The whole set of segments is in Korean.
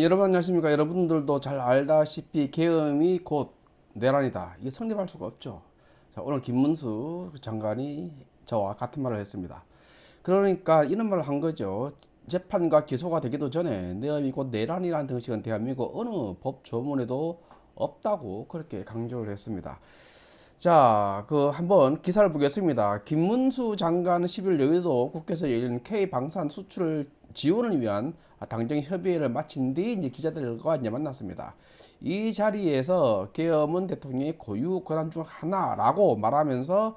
여러분 안녕하십니까? 여러분들도 잘 알다시피 계엄이 곧 내란이다. 이게 성립할 수가 없죠. 자 오늘 김문수 장관이 저와 같은 말을 했습니다. 그러니까 이런 말을 한 거죠. 재판과 기소가 되기도 전에 내엄이 곧 내란이라는 등식은 대한민국 어느 법 조문에도 없다고 그렇게 강조를 했습니다. 자, 그 한번 기사를 보겠습니다. 김문수 장관은 10일 여의도 국회에서 열린 K 방산 수출 지원을 위한 당정 협의회를 마친 뒤 이제 기자들과 이제 만났습니다. 이 자리에서 계엄은 대통령의 고유 권한 중 하나라고 말하면서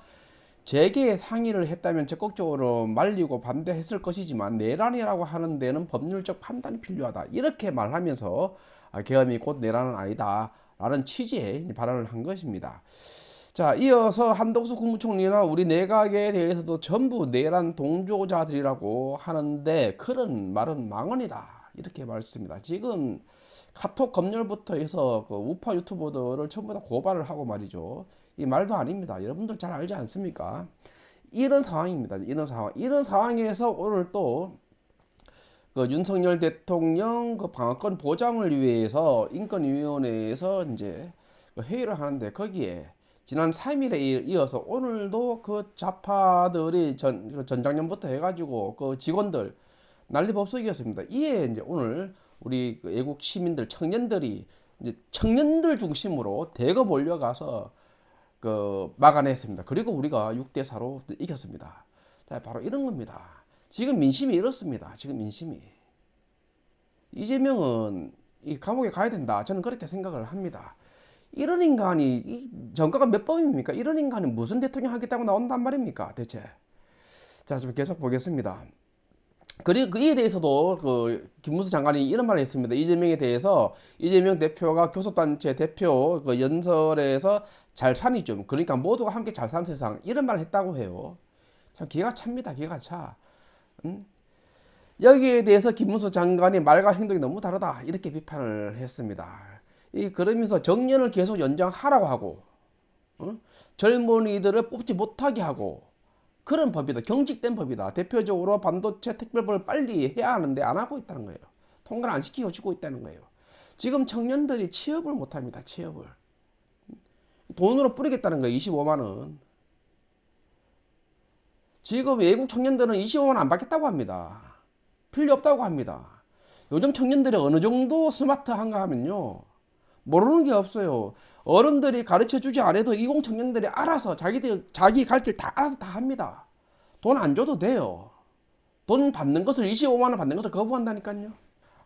재계 상의를 했다면 적극적으로 말리고 반대했을 것이지만 내란이라고 하는 데는 법률적 판단이 필요하다. 이렇게 말하면서 아, 계엄이 곧 내란은 아니다라는 취지의 발언을 한 것입니다. 자, 이어서 한덕수 국무총리나 우리 내각에 대해서도 전부 내란 동조자들이라고 하는데 그런 말은 망언이다. 이렇게 말했습니다. 지금 카톡 검열부터 해서 그 우파 유튜버들을 전부 다 고발을 하고 말이죠. 이 말도 아닙니다. 여러분들 잘 알지 않습니까? 이런 상황입니다. 이런 상황. 이런 상황에서 오늘 또 그 윤석열 대통령 그 방어권 보장을 위해서 인권위원회에서 이제 그 회의를 하는데 거기에 지난 3일에 이어서 오늘도 그 좌파들이 전, 그 전장년부터 해가지고 그 직원들 난리법석이었습니다. 이에 이제 오늘 우리 그 애국 시민들 청년들이 이제 청년들 중심으로 대거 몰려가서 그 막아냈습니다. 그리고 우리가 6대 4로 이겼습니다. 자, 바로 이런 겁니다. 지금 민심이 이렇습니다. 지금 민심이 이재명은 이 감옥에 가야 된다. 저는 그렇게 생각을 합니다. 이런 인간이 이 정가가 몇 번입니까? 이런 인간이 무슨 대통령 하겠다고 나온단 말입니까? 대체. 자, 좀 계속 보겠습니다. 그리고 그에 대해서도 그 김무수 장관이 이런 말을 했습니다. 이재명에 대해서 이재명 대표가 교섭단체 대표 그 연설에서 잘 사니 좀 그러니까 모두가 함께 잘 사는 세상 이런 말을 했다고 해요. 참 기가 찹니다. 기가 차. 음? 여기에 대해서 김문수 장관이 말과 행동이 너무 다르다 이렇게 비판을 했습니다. 이 그러면서 정년을 계속 연장하라고 하고 어? 젊은이들을 뽑지 못하게 하고 그런 법이다. 경직된 법이다. 대표적으로 반도체 특별법을 빨리 해야 하는데 안 하고 있다는 거예요. 통과를 안 시키고 주고 있다는 거예요. 지금 청년들이 취업을 못 합니다. 취업을. 돈으로 뿌리겠다는 거예요. 25만 원. 지금 외국 청년들은 25만 원 안 받겠다고 합니다. 필요 없다고 합니다. 요즘 청년들이 어느 정도 스마트한가 하면요. 모르는 게 없어요. 어른들이 가르쳐 주지 않아도 이공 청년들이 알아서 자기들 자기 갈 길 다 알아서 다 합니다. 돈 안 줘도 돼요. 돈 받는 것을 25만 원 받는 것을 거부한다니까요.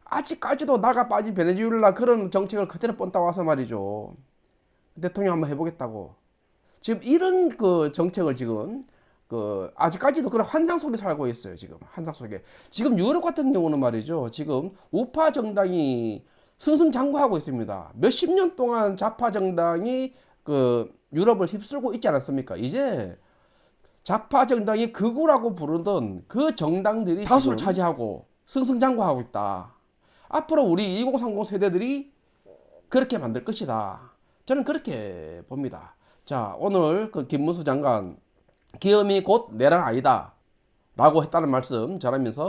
아직까지도 나가 빠진 베네수엘라 그런 정책을 그대로 뻔따 와서 말이죠. 대통령 한번 해보겠다고. 지금 이런 그 정책을 지금 그 아직까지도 그런 환상 속에 살고 있어요. 지금 환상 속에. 지금 유럽 같은 경우는 말이죠. 지금 우파 정당이 승승장구하고 있습니다. 몇십 년 동안 좌파 정당이 그 유럽을 휩쓸고 있지 않았습니까? 이제 좌파 정당이 극우라고 부르던 그 정당들이 다수를 차지하고 승승장구하고 있다. 앞으로 우리 2030 세대들이 그렇게 만들 것이다. 저는 그렇게 봅니다. 자, 오늘 그 김문수 장관 기업이 곧 내란 아니다. 라고 했다는 말씀 전하면서